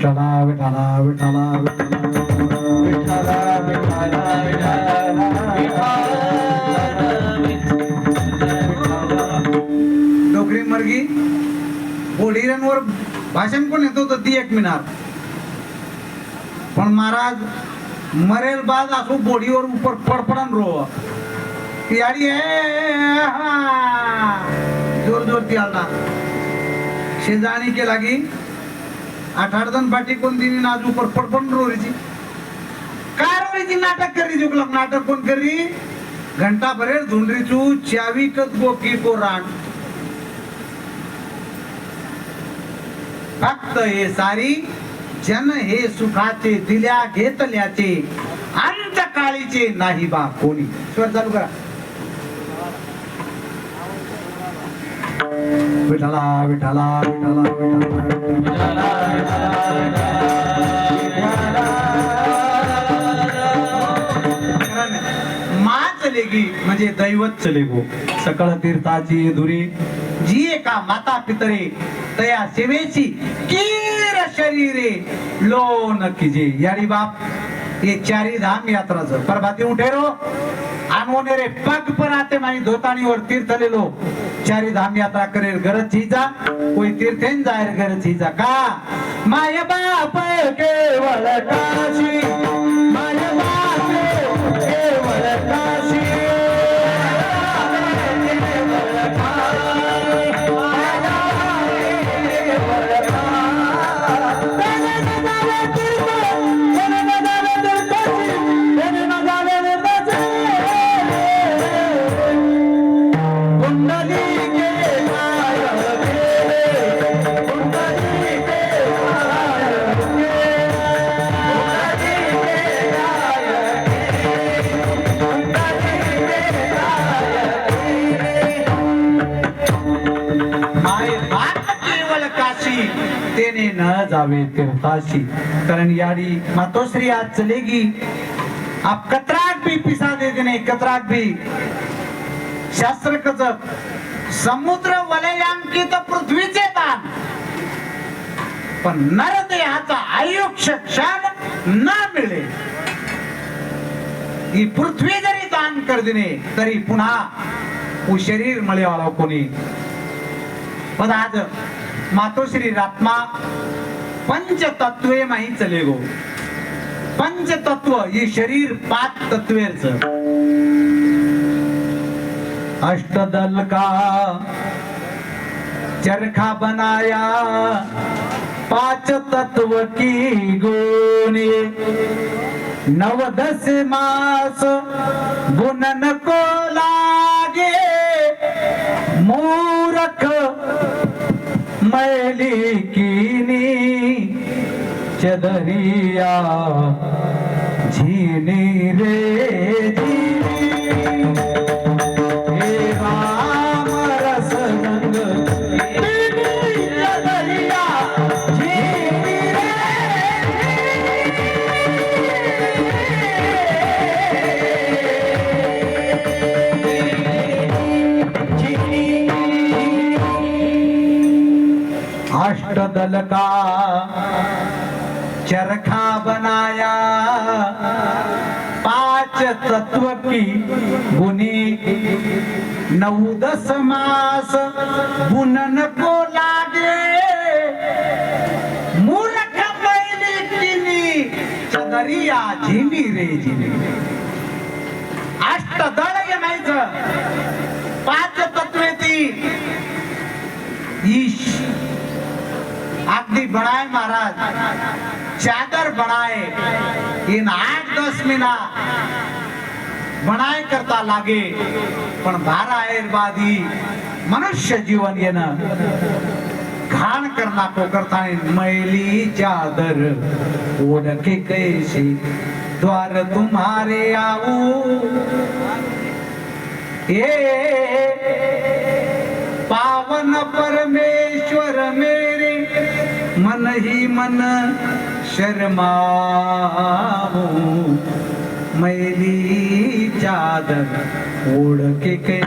विठाला विठाला विठाला विठाला विठाला डोकरी मर्गी बोडीरांवर भाषण कोण येतो तर ती एक मिनार. पण महाराज मरेल बाद असो बोडीवर उपर पडपडान रो याडी जोर जोर ती आलना शेजाणी के लागी आठ आठ जण पाठी कोण दिनी आज उपर पडपण रोरीची? काय रोरीची नाटक करी जुकला नाटक कोण करी? घंटा भरेर धुंडरीचू चावी कत गोकी को रान फक्त हे सारी जन हे सुखाचे दिल्या घेतल्याचे अंत काळीचे नाही बा कोणी. स्वर चालू करा. विठाला विठाला विठाला मा चलेगी म्हणजे दैवत चलेगो सकळ तीर्थाची धुरी जी एका माता पितरे तया सेवेची कीर शरीरे. लोन कीजे. यारी बाप हे चारी धाम यात्राचं. परभाती उठेरो आनवने रे पग पर आते माई धोतानी तीर्थ ले चारी धाम यात्रा करेल गरज छीजा कोई तीर्थेन जाहीर गरज छीजा का? माय बाप केवळ काशी न जावे तीर्थाशी कारण यारी मातोश्री आज चलेगी. आप कतराक भी पिसा दे देने कतराक भी. शास्त्र कचप समुद्र वलयांकित पृथ्वीचे दान पण नरदेहाचा आयुष्य क्षण न मिळे ही पृथ्वी जरी दान कर दिने तरी पुन्हा उ शरीर मिळेवाला कोणी. पण आज मातोश्री रात्मा पंचतत्वे माही चले गो पंचतत्व ही शरीर पाच तत्वेच अष्टदल का चरखा बनाया पांच तत्व की गोनी नव दस मास बुनन को लागे मूरख मैली कीनी चदरिया झीनी रे झीनी अष्टदल का चरखा बनाया पांच तत्व की बुनी नऊ दस मास बुनन को लागे मूर्ख बैली किनी चदरिया झिनी रे झिनी अष्टदळ म्हणायचं पाच तत्वे ती ईश अगदी बनाए महाराज. चादर बनाए इन आठ दस महीना बनाए करता लागे. पण बारा आयुर्वादी मनुष्य जीवन येणं. घाण करना को करता मैली चादर. ओढके कैसे? द्वार तुम्हारे आऊ. ए पावन पर में मन ही मन शर्माऊ मैली चादर ओढ़ के के